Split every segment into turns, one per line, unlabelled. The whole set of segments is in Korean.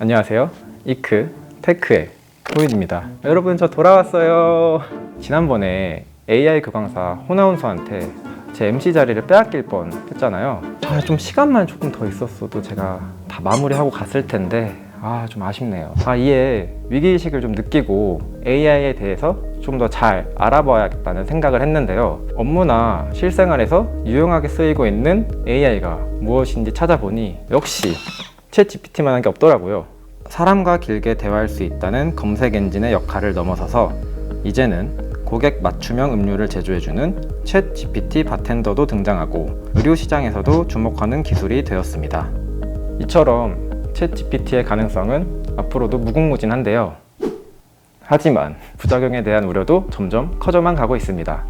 안녕하세요. 이크 테크의 호윤입니다. 여러분 저 돌아왔어요. 지난번에 AI 교강사 호나운서한테 제 MC 자리를 빼앗길 뻔 했잖아요. 아, 좀 시간만 조금 더 있었어도 제가 다 마무리하고 갔을 텐데 아, 좀 아쉽네요. 아, 이에 위기의식을 좀 느끼고 AI에 대해서 좀 더 잘 알아봐야겠다는 생각을 했는데요. 업무나 실생활에서 유용하게 쓰이고 있는 AI가 무엇인지 찾아보니 역시 챗 GPT만 한 게 없더라고요. 사람과 길게 대화할 수 있다는 검색 엔진의 역할을 넘어서서 이제는 고객 맞춤형 음료를 제조해주는 챗 GPT 바텐더도 등장하고 의료 시장에서도 주목하는 기술이 되었습니다. 이처럼 챗 GPT의 가능성은 앞으로도 무궁무진한데요. 하지만 부작용에 대한 우려도 점점 커져만 가고 있습니다.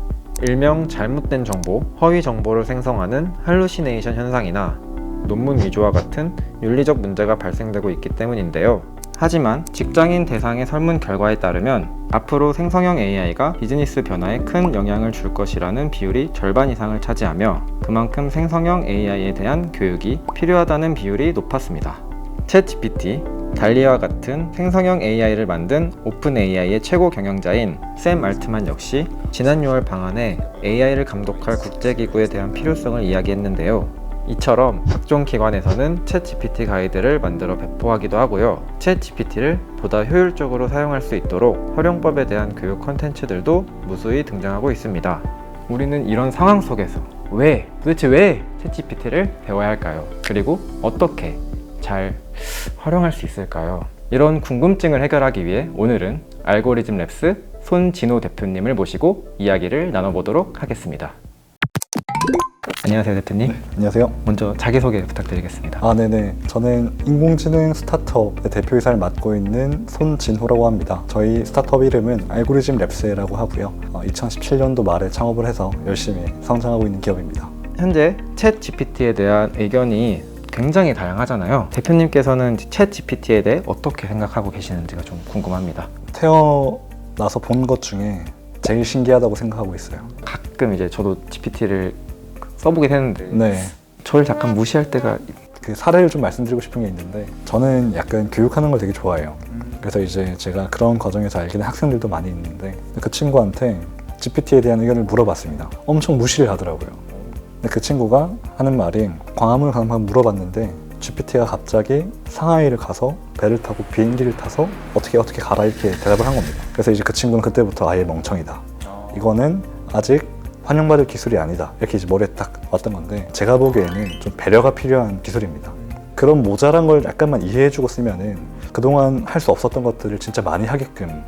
일명 잘못된 정보, 허위 정보를 생성하는 할루시네이션 현상이나 논문 위조와 같은 윤리적 문제가 발생되고 있기 때문인데요. 하지만 직장인 대상의 설문 결과에 따르면 앞으로 생성형 AI가 비즈니스 변화에 큰 영향을 줄 것이라는 비율이 절반 이상을 차지하며 그만큼 생성형 AI에 대한 교육이 필요하다는 비율이 높았습니다. 챗 GPT, 달리와 같은 생성형 AI를 만든 오픈 AI의 최고 경영자인 샘 알트만 역시 지난 6월 방안에 AI를 감독할 국제기구에 대한 필요성을 이야기했는데요. 이처럼 각종 기관에서는 챗 GPT 가이드를 만들어 배포하기도 하고요. 챗 GPT를 보다 효율적으로 사용할 수 있도록 활용법에 대한 교육 컨텐츠들도 무수히 등장하고 있습니다. 우리는 이런 상황 속에서 왜, 도대체 왜챗 GPT를 배워야 할까요? 그리고 어떻게 잘 활용할 수 있을까요? 이런 궁금증을 해결하기 위해 오늘은 알고리즘 랩스 손진호 대표님을 모시고 이야기를 나눠보도록 하겠습니다. 안녕하세요, 대표님.
안녕하세요.
먼저 자기소개 부탁드리겠습니다.
아, 네네. 저는 인공지능 스타트업의 대표이사를 맡고 있는 손진호라고 합니다. 저희 스타트업 이름은 알고리즘 랩스라고 하고요. 2017년도 말에 창업을 해서 열심히 성장하고 있는 기업입니다.
현재 챗 GPT에 대한 의견이 굉장히 다양하잖아요. 대표님께서는 챗 GPT에 대해 어떻게 생각하고 계시는지가 좀 궁금합니다.
태어나서 본 것 중에 제일 신기하다고 생각하고 있어요.
가끔 이제 저도 GPT를 써보게 되는데
네.
저를 잠깐 무시할 때가
그 사례를 좀 말씀드리고 싶은 게 있는데 저는 약간 교육하는 걸 되게 좋아해요. 그래서 이제 제가 그런 과정에서 알게 된 학생들도 많이 있는데 그 친구한테 GPT에 대한 의견을 물어봤습니다. 엄청 무시를 하더라고요. 근데 그 친구가 하는 말이 광화문을 한번 물어봤는데 GPT가 갑자기 상하이를 가서 배를 타고 비행기를 타서 어떻게 어떻게 가라 이렇게 대답을 한 겁니다. 그래서 이제 그 친구는 그때부터 아예 멍청이다. 이거는 아직 환영받을 기술이 아니다. 이렇게 이제 머리에 딱 왔던 건데 제가 보기에는 좀 배려가 필요한 기술입니다. 그런 모자란 걸 약간만 이해해주고 쓰면은 그동안 할 수 없었던 것들을 진짜 많이 하게끔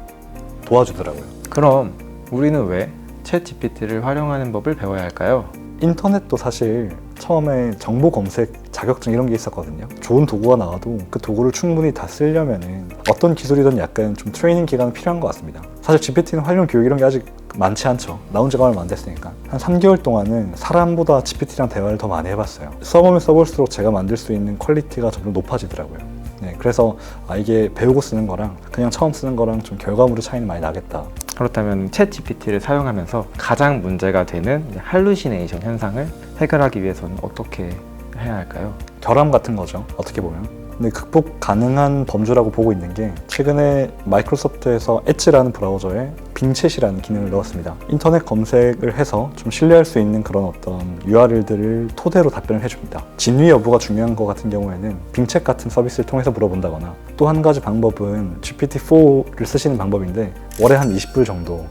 도와주더라고요.
그럼 우리는 왜 챗 GPT를 활용하는 법을 배워야 할까요?
인터넷도 사실 처음에 정보 검색 자격증 이런 게 있었거든요. 좋은 도구가 나와도 그 도구를 충분히 다 쓰려면은 어떤 기술이든 약간 좀 트레이닝 기간은 필요한 것 같습니다. 사실 GPT는 활용 교육 이런 게 아직 많지 않죠. 나온 지가 얼마 안 됐으니까. 한 3개월 동안은 사람보다 GPT랑 대화를 더 많이 해봤어요. 써보면 써볼수록 제가 만들 수 있는 퀄리티가 점점 높아지더라고요. 네, 그래서 아, 이게 배우고 쓰는 거랑 그냥 처음 쓰는 거랑 좀 결과물의 차이는 많이 나겠다.
그렇다면 챗 GPT를 사용하면서 가장 문제가 되는 할루시네이션 현상을 해결하기 위해서는 어떻게 해야 할까요?
결함 같은 거죠. 어떻게 보면. 근데 극복 가능한 범주라고 보고 있는 게 최근에 마이크로소프트에서 엣지라는 브라우저에 빙챗이라는 기능을 넣었습니다. 인터넷 검색을 해서 좀 신뢰할 수 있는 그런 어떤 URL들을 토대로 답변을 해줍니다. 진위 여부가 중요한 것 같은 경우에는 빙챗 같은 서비스를 통해서 물어본다거나 또 한 가지 방법은 GPT-4를 쓰시는 방법인데 월에 한 20불 정도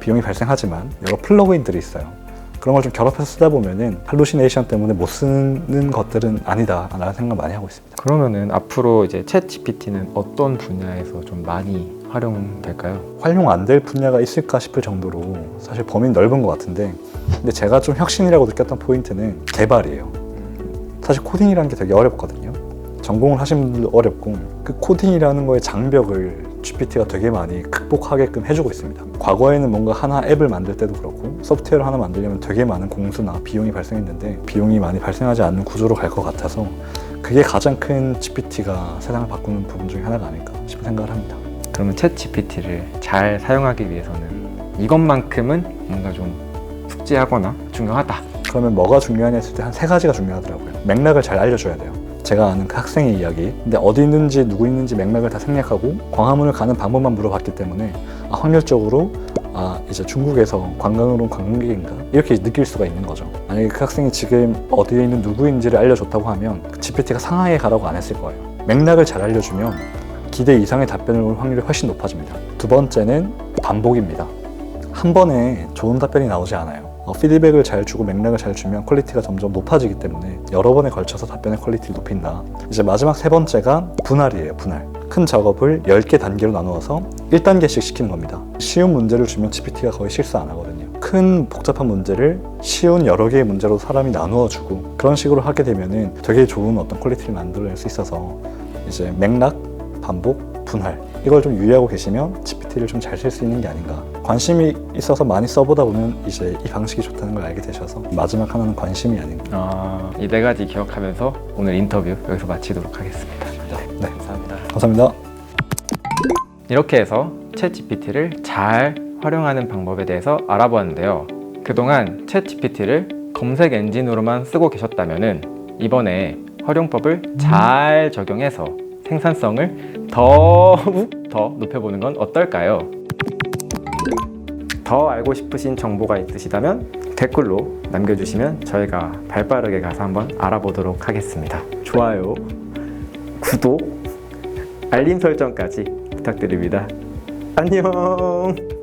비용이 발생하지만 여러 플러그인들이 있어요. 그런 걸 좀 결합해서 쓰다 보면은 할루시네이션 때문에 못 쓰는 것들은 아니다라는 생각 많이 하고 있습니다.
그러면은 앞으로 이제 챗 GPT는 어떤 분야에서 좀 많이 활용될까요?
활용 안 될 분야가 있을까 싶을 정도로 사실 범위는 넓은 것 같은데 근데 제가 좀 혁신이라고 느꼈던 포인트는 개발이에요. 사실 코딩이라는 게 되게 어렵거든요. 전공을 하신 분들도 어렵고 그 코딩이라는 거의 장벽을 GPT가 되게 많이 극복하게끔 해주고 있습니다. 과거에는 뭔가 하나 앱을 만들 때도 그렇고 소프트웨어를 하나 만들려면 되게 많은 공수나 비용이 발생했는데 비용이 많이 발생하지 않는 구조로 갈 것 같아서 그게 가장 큰 GPT가 세상을 바꾸는 부분 중에 하나가 아닐까 싶은 생각을 합니다.
그러면 챗 GPT를 잘 사용하기 위해서는 이것만큼은 뭔가 좀 숙지하거나 중요하다.
그러면 뭐가 중요하냐 했을 때 한 세 가지가 중요하더라고요. 맥락을 잘 알려줘야 돼요. 제가 아는 그 학생의 이야기. 근데 어디 있는지 누구 있는지 맥락을 다 생략하고 광화문을 가는 방법만 물어봤기 때문에 아, 확률적으로 아 이제 중국에서 관광으로 온 관광객인가 이렇게 느낄 수가 있는 거죠. 만약에 그 학생이 지금 어디에 있는 누구인지를 알려줬다고 하면 그 GPT가 상하이에 가라고 안 했을 거예요. 맥락을 잘 알려주면 기대 이상의 답변을 올 확률이 훨씬 높아집니다. 두 번째는 반복입니다. 한 번에 좋은 답변이 나오지 않아요. 어, 피드백을 잘 주고 맥락을 잘 주면 퀄리티가 점점 높아지기 때문에 여러 번에 걸쳐서 답변의 퀄리티를 높인다. 이제 마지막 세 번째가 분할이에요, 분할. 큰 작업을 10개 단계로 나누어서 1단계씩 시키는 겁니다. 쉬운 문제를 주면 GPT가 거의 실수 안 하거든요. 큰 복잡한 문제를 쉬운 여러 개의 문제로 사람이 나누어 주고 그런 식으로 하게 되면은 되게 좋은 어떤 퀄리티를 만들어낼 수 있어서 이제 맥락, 반복, 분할 이걸 좀 유의하고 계시면 GPT를 좀 잘 쓸 수 있는 게 아닌가. 관심이 있어서 많이 써보다 보면 이제 이 방식이 좋다는 걸 알게 되셔서 마지막 하나는 관심이 아닌가.
아, 이 네 가지 기억하면서 오늘 인터뷰 여기서 마치도록 하겠습니다.
네,
감사합니다.
감사합니다.
이렇게 해서 챗 GPT를 잘 활용하는 방법에 대해서 알아보았는데요. 그동안 챗 GPT를 검색 엔진으로만 쓰고 계셨다면 이번에 활용법을 잘 적용해서 생산성을 더욱 더 높여보는 건 어떨까요? 더 알고 싶으신 정보가 있으시다면 댓글로 남겨주시면 저희가 발빠르게 가서 한번 알아보도록 하겠습니다. 좋아요, 구독, 알림 설정까지 부탁드립니다. 안녕!